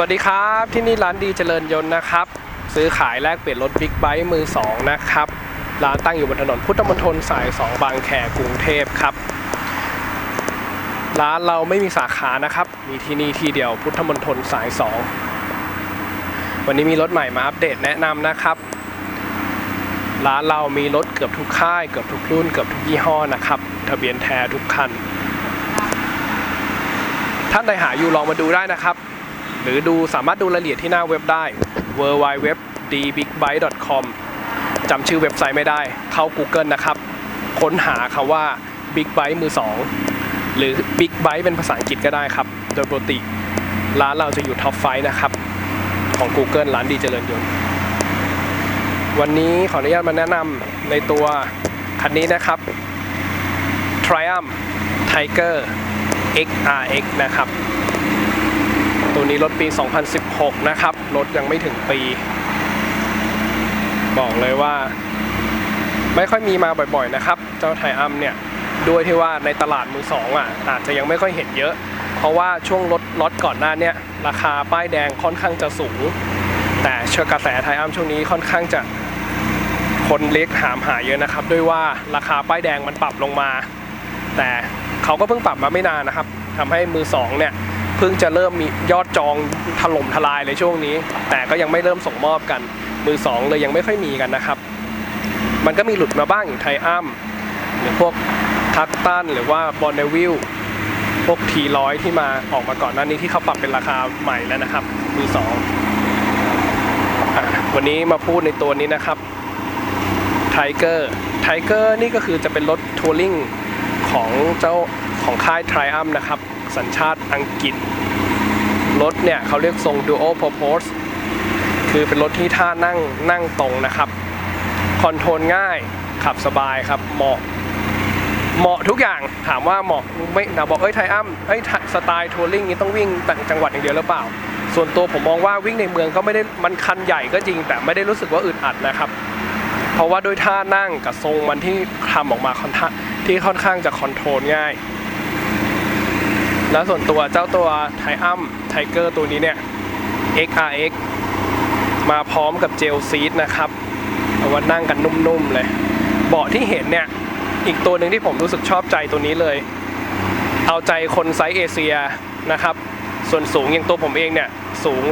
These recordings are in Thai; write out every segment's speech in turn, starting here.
สวัสดีครับที่นี่ร้านดีเจริญยนต์นะครับ ซื้อขายแลกเปลี่ยนรถบิ๊กไบค์มือสองนะครับ ร้านตั้งอยู่บนถนนพุทธมณฑลสาย 2 บางแคกรุงเทพครับ ร้านเราไม่มีสาขานะครับ มีที่นี่ที่เดียวพุทธมณฑลสาย 2 วันนี้มีรถใหม่มาอัปเดตแนะนำนะครับ ร้านเรามีรถเกือบทุกค่าย เกือบทุกรุ่นเกือบทุกยี่ห้อนะครับทะเบียนแท้ทุกคัน ท่านใดหาอยู่ลองมาดูได้นะครับ หรือดูสามารถดูรายละเอียดที่หน้าเว็บได้ w w w d b i g b y t e c o m จำชื่อเว็บไซต์ไม่ได้เข้า Google นะครับ ค้นหาคำว่า Big Byte มือ 2 หรือ Big Byte เป็นภาษาอังกฤษก็ได้ครับ โดยปกติร้านเราจะอยู่ท็อปไฟนะครับ ของ Google ร้านดีเจริญยนต์วันนี้ขออนุญาตมาแนะนำในตัวคันนี้นะครับ Triumph Tiger XRX นะครับ ตัวนี้รถปี 2016 นะครับ รถยังไม่ถึงปี บอกเลยว่า ไม่ค่อยมีมาบ่อยๆนะครับ เจ้าไทอัมเนี่ย ด้วยที่ว่าในตลาดมือสองอะ อาจจะยังไม่ค่อยเห็นเยอะ เพราะว่าช่วงรถล็อตก่อนหน้าเนี่ย ราคาป้ายแดงค่อนข้างจะสูง แต่เชื่อกระแสไทอัมช่วงนี้ค่อนข้างจะคนเล็กหามหาเยอะนะครับ ด้วยว่าราคาป้ายแดงมันปรับลงมา แต่เขาก็เพิ่งปรับมาไม่นานนะครับทำให้มือสองเนี่ย เพิ่งจะเริ่มมียอดจองถล่มทลายเลยช่วงนี้ แต่ก็ยังไม่เริ่มส่งมอบกัน มือสองเลยยังไม่ค่อยมีกันนะครับ มันก็มีหลุดมาบ้างอย่างไทอัมหรือพวกทัตตันหรือว่าบอนเนวิลพวกทีร้อยที่มาออกมาก่อนหน้านี้ที่เขาปรับเป็นราคาใหม่แล้วนะครับ มือสองวันนี้มาพูดในตัวนี้นะครับไทเกอร์ไทเกอร์นี่ก็คือจะเป็นรถทัวริงของเจ้าของค่ายไทอัมนะครับ สัญชาติอังกฤษ รถเนี่ยเขาเรียกทรง Duo Purpose คือเป็นรถที่ท่านั่งนั่งตรงนะครับ คอนโทรลง่ายขับสบายครับ เหมาะ เหมาะทุกอย่างถามว่าเหมาะไม่นะบอกเอ้ยไทอัมเอ้ยสไตล์ทัวริงนี้ต้องวิ่งต่างจังหวัดอย่างเดียวหรือเปล่า ส่วนตัวผมมองว่าวิ่งในเมืองก็ไม่ได้มันคันใหญ่ก็จริง แต่ไม่ได้รู้สึกว่าอึดอัดนะครับเพราะว่าด้วยท่านั่งกับทรงมันที่ทำออกมาคอนข้าที่ค่อนข้างจะคอนโทรลง่าย แล้วส่วนตัวเจ้าตัวไทอัมไทเกอร์ตัวนี้เนี่ย XRX มาพร้อมกับเจลซีทนะครับเอาไว่านั่งกันนุ่มๆเลย เบาะที่เห็นเนี่ย อีกตัวหนึ่งที่ผมรู้สึกชอบใจตัวนี้เลย เอาใจคนไซส์เอเชียนะครับ ส่วนสูงอย่างตัวผมเองเนี่ย สูง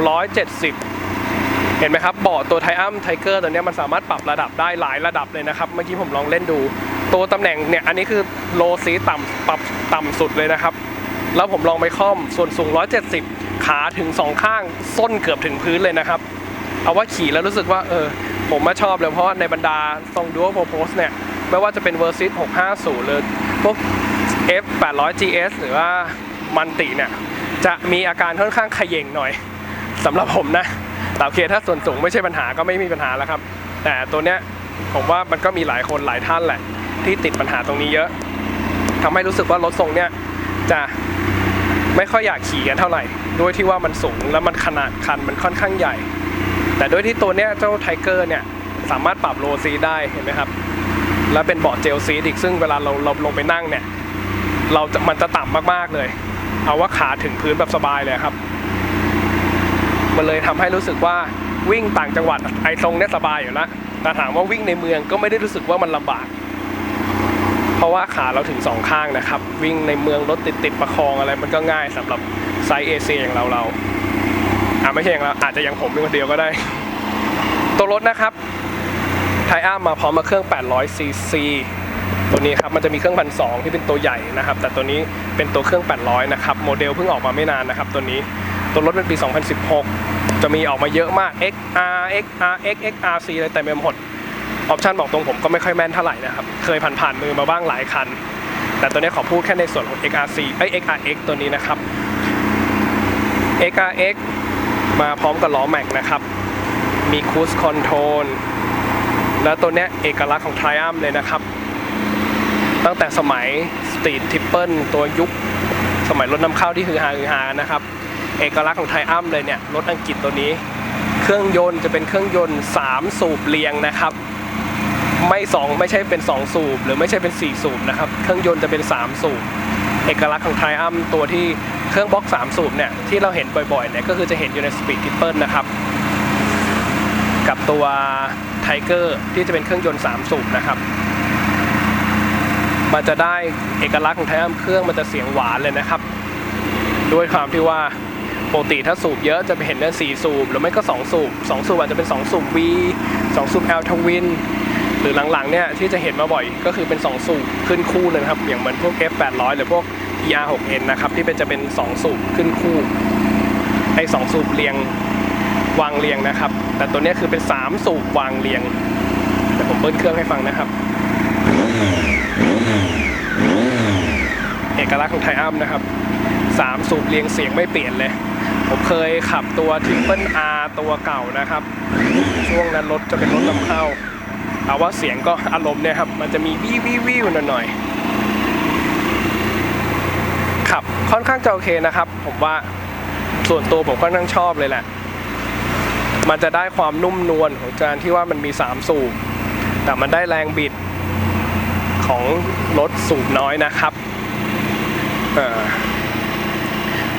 170 เห็นไหมครับเบาะตัวไทอัมไทเกอร์ตัวนี้มันสามารถปรับระดับได้หลายระดับเลยนะครับ เมื่อกี้ผมลองเล่นดู ตัวตำแหน่งเนี่ย อันนี้คือโลซีต่ำปรับต่ำสุดเลยนะครับ แล้วผมลองไปค่อมส่วนสูง 170 ขาถึงสองข้าง ส้นเกือบถึงพื้นเลยนะครับ เอาว่าขี่แล้วรู้สึกว่าเออผมมาชอบเลยเพราะว่าในบรรดาทรง Dual Purpose เนี่ย ไม่ว่าจะเป็น Versys 650 หรือพวก F 800 GS หรือว่ามันติเนี่ย จะมีอาการค่อนข้างขย่งหน่อยสำหรับผมนะแต่โอเคถ้าส่วนสูงไม่ใช่ปัญหาก็ไม่มีปัญหาแล้วครับ แต่ตัวเนี้ยผมว่ามันก็มีหลายคนหลายท่านแหละ ที่ติดปัญหาตรงนี้เยอะทำให้รู้สึกว่ารถทรงเนี้ยจะ ไม่ค่อยอยากขี่กันเท่าไหร่ ด้วยที่ว่ามันสูงแล้วมันขนาดคันมันค่อนข้างใหญ่ แต่ด้วยที่ตัวเนี้ยเจ้าไทเกอร์เนี่ยสามารถปรับโลซีได้เห็นไหมครับ แล้วเป็นเบาะเจลซีดอีกซึ่งเวลาเราเราลงไปนั่งเนี่ย เราจะมันจะต่ำมากๆเลย เอาว่าขาถึงพื้นแบบสบายเลยครับ มันเลยทำให้รู้สึกว่าวิ่งต่างจังหวัดไอทรงเนี่ยสบายอยู่แล้วแต่ถามว่าวิ่งในเมืองก็ไม่ได้รู้สึกว่ามันลำบาก เพราะว่าขาเราถึงสองข้างนะครับ วิ่งในเมืองรถติดติดๆประคองอะไรมันก็ง่ายสำหรับไซส์เอเชียอย่างเราเราอ่าไม่ใช่อย่างเราอาจจะอย่างผมเป็นคนเดียวก็ได้ ตัวรถนะครับไทอาร์มาพร้อมมาเครื่อง 800 ซีซีตัวนี้ครับมันจะมีเครื่องพันสองที่เป็นตัวใหญ่นะครับ แต่ตัวนี้เป็นตัวเครื่อง 800 นะครับ โมเดลเพิ่งออกมาไม่นานนะครับ ตัวนี้ตัวรถเป็นปี 2016 จะมีออกมาเยอะมาก XR XR X XRC อะไรแต่เต็มไปหมด ออปชันบอกตรงผมก็ไม่ค่อยแม่นเท่าไหร่นะครับ เคยผ่านๆมือมาบ้างหลายคัน แต่ตัวนี้ขอพูดแค่ในส่วนของ XRC ไอ้ XRX ตัวนี้นะครับ XRX มาพร้อมกับล้อแม็กนะครับ มีคูสคอนโทรลแล้วตัวนี้เอกลักษณ์ของ Triumph เลยนะครับ ตั้งแต่สมัยสตรีททิปเปิลตัวยุค สมัยรถนำเข้าที่ฮือฮาฮือฮานะครับ เอกลักษณ์ของไทอัมเลยเนี่ย รถอังกฤษตัวนี้ เครื่องยนต์จะเป็นเครื่องยนต์ 3 สูบเรียงนะครับ ไม่สองไม่ใช่เป็น 2 สูบ หรือไม่ใช่เป็น 4 สูบนะครับเครื่องยนต์จะเป็น 3 สูบ เอกลักษณ์ของไทอัมตัวที่เครื่องบล็อก 3 สูบเนี่ยที่เราเห็นบ่อยๆเนี่ยก็คือจะเห็นอยู่ในสปีดทิปเปิลนะครับกับตัวไทเกอร์ที่จะเป็นเครื่องยนต์ 3 สูบนะครับมันจะได้เอกลักษณ์ของไทอัมเครื่องมันจะเสียงหวานเลยนะครับ ด้วยความที่ว่าปกติถ้าสูบเยอะจะไปเห็นได้4สูบหรือไม่ก็ 2 สูบ 2 สูบอาจจะเป็น 2 สูบ V 2 สูบ L ทวิน หรือหลังๆเนี่ยที่จะเห็นมาบ่อยก็คือเป็น 2 สูบขึ้นคู่เลยครับ อย่างเหมือนพวก F 8 0 0 หรือพวก ER 6 N นะครับที่เป็นจะเป็น 2 สูบขึ้นคู่ไอ้2สูบเรียงวางเรียงนะครับ แต่ตัวนี้คือเป็น 3 สูบวางเรียงแต่ผมเบิ้ลเครื่องให้ฟังนะครับเอกลักษณ์ของไทอัมนะครับสามสูบเรียงเสียงไม่เปลี่ยนเลย ผมเคยขับตัวทิมเปิลอาตัวเก่านะครับ ช่วงนั้นรถจะเป็นรถนำเข้า เอาว่าเสียงก็อารมณ์เนี่ยครับ มันจะมีวิววิววิวหน่อยๆขับค่อนข้างจะโอเคนะครับ ผมว่าส่วนตัวผมค่อนข้างชอบเลยแหละ มันจะได้ความนุ่มนวลของการที่ว่ามันมี 3 สูบ แต่มันได้แรงบิดของรถสูบน้อยนะครับ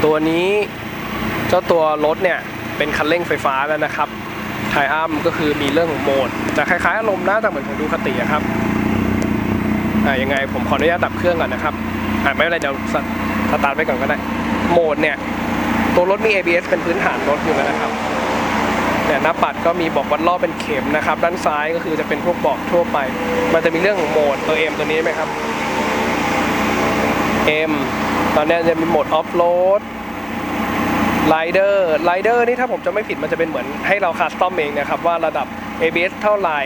ตัวนี้เจ้าตัวรถเนี่ยเป็นคันเร่งไฟฟ้าแล้วนะครับ ไทอัมก็คือมีเรื่องของโหมดจะคล้ายๆอารมณ์น่าจะเหมือนของดูคติอะครับอ่ายังไงผมขออนุญาตดับเครื่องก่อนนะครับอ่าไม่เป็นไรเดี๋ยวสตาร์ทไว้ก่อนก็ได้โหมดเนี่ยตัวรถมี ABS เป็นพื้นฐานรถอยู่แล้วนะครับเนี่ยหน้าปัดก็มีบอกวัดรอบเป็นเข็มนะครับ ด้านซ้ายก็คือจะเป็นพวกบอกทั่วไป มันจะมีเรื่องของโหมดตัว M ตัวนี้ไหมครับ M ตอนนี้จะมีโหมดออฟโรด ไ i เดอร์ไ i เดอร์นี่ถ้าผมจะไม่ผิดมันจะเป็นเหมือนให้เราคัสตอมเองนะครับว่าระดับ ABS เท่าไหร่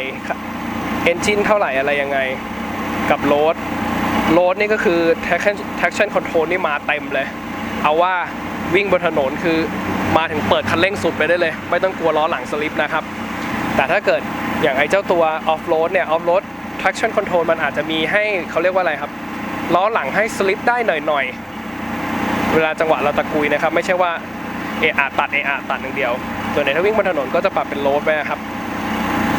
Engine เท่าไหร่อะไรยังไง กับโ a ดโ a ดนี่ก็คือ traction traction control นี่มาเต็มเลย เอาว่าวิ่งบนถนนคือมาถึงเปิดคันเร่งสุดไปได้เลย ไม่ต้องกลัวล้อหลังสลิปนะครับ แต่ถ้าเกิดอย่างไอ้เจ้าตัว off road เนี่ย off road traction control มันอาจจะมีให้เขาเรียกว่าอะไรครับล้อหลังให้สลิปได้หน่อยๆเวลาจังหวะเราตะกุยนะครับ ไม่ใช่ว่า เออะตัดเออะตัดอย่งเดียว ส่วนในถ้าวิ่งบนถนนก็จะปรับเป็นโรดไปครับ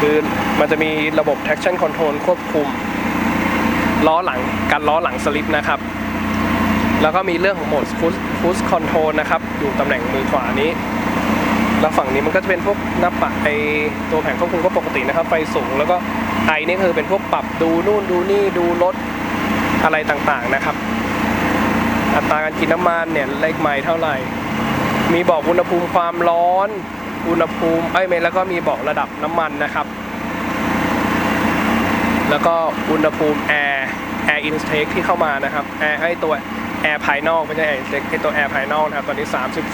คือมันจะมีระบบ traction control ควบคุม ล้อหลังกันล้อหลังสลิปนะครับ แล้วก็มีเรื่องของโหมด cruise cruise control นะครับ อยู่ตำแหน่งมือขวานี้ แล้วฝั่งนี้มันก็จะเป็นพวกหน้าปัดไอตัวแผงควบคุมก็ปกตินะครับ ไฟสูงแล้วก็ไอนี่คือเป็นพวกปรับดูนู่นดูนี่ดูรถอะไรต่างๆนะครับ อัตราการกินน้ำมันเนี่ยเลขไมล์เท่าไหร่ มีบอกอุณหภูมิความร้อน อุณหภูมิไอ้ยไม่แล้วก็มีบอกระดับน้ำมันนะครับ แล้วก็อุณหภูมิแอร์แอร์อินเทคที่เข้ามานะครับแอร์ไอ้ตัวแอร์ภายนอกไม่ใช่แอร์อินเทคไอ้ตัวแอร์ภายนอกนะครับตอนนี้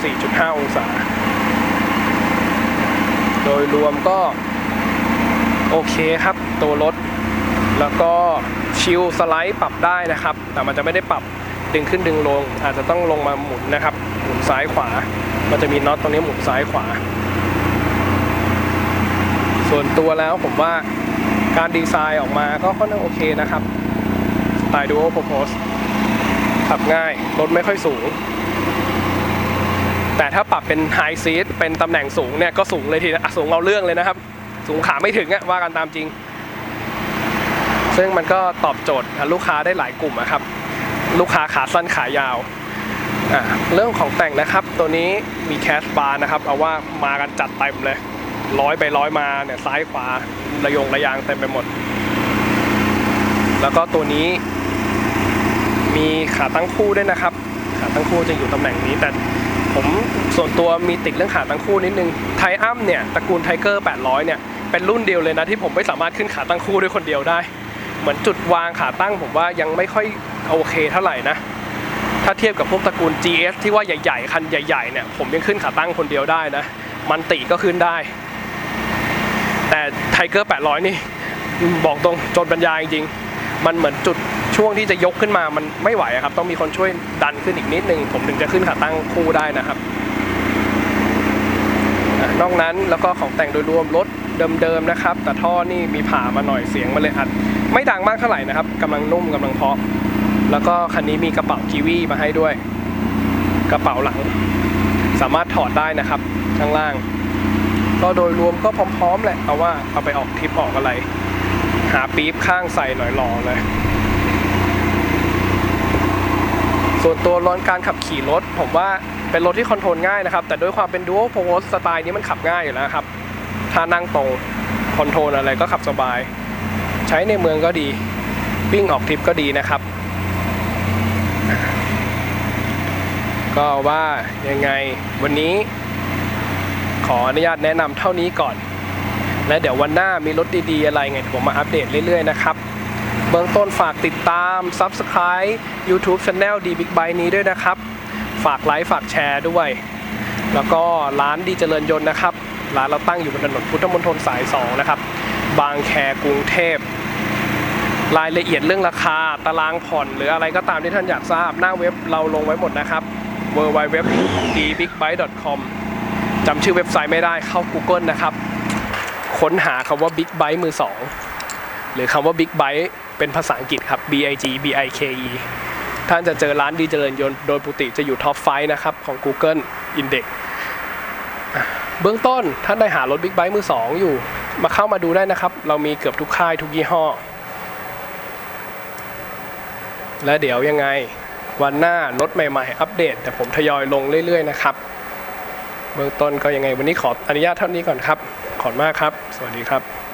34.5 องศา โดยรวมก็โอเคครับตัวรถ แล้วก็ชิลสไลด์ปรับได้นะครับ แต่มันจะไม่ได้ปรับ ดึงขึ้นดึงลง อาจจะต้องลงมาหมุนนะครับ หมุนซ้ายขวา มันจะมีน็อตตรงนี้หมุนซ้ายขวา ส่วนตัวแล้วผมว่าการดีไซน์ออกมาก็ค่อนข้างโอเคนะครับสไตล์ดูโอโพโพสขับง่าย รถไม่ค่อยสูง แต่ถ้าปรับเป็นไฮซีทเป็นตำแหน่งสูงเนี่ยก็สูงเลยทีนะอะสูงเอาเรื่องเลยนะครับ สูงขาไม่ถึงอะว่ากันตามจริง ซึ่งมันก็ตอบโจทย์ลูกค้าได้หลายกลุ่มอะครับ ลูกค้าขาสั้นขายาวอะเรื่องของแต่งนะครับ ตัวนี้มีแคสบาร์นะครับ เอาว่ามากันจัดเต็มเลยร้อยไปร้อยมาเนี่ยซ้ายขวาระยงระยางเต็มไปหมด แล้วก็ตัวนี้ มีขาตั้งคู่ด้วยนะครับ ขาตั้งคู่จะอยู่ตำแหน่งนี้ แต่ผมส่วนตัวมีติดเรื่องขาตั้งคู่นิดนึงไทอัมเนี่ยตระกูลไทเกอร์800เนี่ยเป็นรุ่นเดียวเลยนะที่ผมไม่สามารถขึ้นขาตั้งคู่ด้วยคนเดียวได้ เหมือนจุดวางขาตั้งผมว่ายังไม่ค่อยโอเคเท่าไหร่นะ ถ้าเทียบกับพวกตระกูล GS ที่ว่าใหญ่ ๆ คันใหญ่ๆเนี่ยผมยังขึ้นขาตั้งคนเดียวได้นะ มันติก็ขึ้นได้ แต่ไทเกอร์800 นี่ บอกตรงจนบรรยายจริงๆมันเหมือนจุดช่วงที่จะยกขึ้นมามันไม่ไหวครับ ต้องมีคนช่วยดันขึ้นอีกนิดนึง ผมถึงจะขึ้นขาตั้งคู่ได้นะครับอะนอกนั้นแล้วก็ของแต่งโดยรวมรถ เดิมๆนะครับ แต่ท่อนี่มีผ่ามาหน่อยเสียงมันเลยอัด ไม่ดังมากเท่าไหร่นะครับกำลังนุ่มกำลังเพาะ แล้วก็คันนี้มีกระเป๋ากีวีมาให้ด้วย กระเป๋าหลัง สามารถถอดได้นะครับข้างล่าง ก็โดยรวมก็พร้อมๆแหละเอาว่าเอาไปออกทริปออกอะไร หาปี๊บข้างใส่หน่อยหล่อเลยส่วนตัวร้อนการขับขี่รถ ผมว่าเป็นรถที่คอนโทรลง่ายนะครับ แต่ด้วยความเป็น dual pose สไตล์นี้มันขับง่ายอยู่แล้วครับ ถ้านั่งตรงคอนโทรลอะไรก็ขับสบาย ใช้ในเมืองก็ดี วิ่งออกทริปก็ดีนะครับ ก็ว่ายังไงวันนี้ ขออนุญาตแนะนำเท่านี้ก่อน และเดี๋ยววันหน้ามีรถดีๆ อะไรไงผมมาอัปเดตเรื่อยๆนะครับเบื้องต้นฝากติดตาม Subscribe YouTube Channel D Big Bike นี้ด้วยนะครับ ฝากไลค์ ฝากแชร์ด้วย แล้วก็ร้านดีเจริญยนต์นะครับ ร้านเราตั้งอยู่บนถนนพุทธมณฑลสาย 2 นะครับ บางแคกรุงเทพ รายละเอียดเรื่องราคา ตารางผ่อน หรืออะไรก็ตามที่ท่านอยากทราบ หน้าเว็บเราลงไว้หมดนะครับ w w w d b i g b i k e c o m จำชื่อเว็บไซต์ไม่ได้เข้า Google นะครับ ค้นหาคำว่า Big Bike มือ 2 หรือคำว่า Big Bike เป็นภาษาอังกฤษครับ B I G B I K E ท่านจะเจอร้านดีเจริญยนต์โดยปกติจะอยู่ท็อปไฟนะครับของ Google Index อะ เบื้องต้นท่านได้หารถบิ๊กไบค์มือ2อยู่ มาเข้ามาดูได้นะครับ เรามีเกือบทุกค่ายทุกยี่ห้อ และเดี๋ยวยังไงวันหน้ารถใหม่ๆ อัปเดต แต่ผมทยอยลงเรื่อยๆนะครับ เบื้องต้นก็ยังไงวันนี้ขออนุญาตเท่านี้ก่อนครับ ขอบคุณมากครับ สวัสดีครับ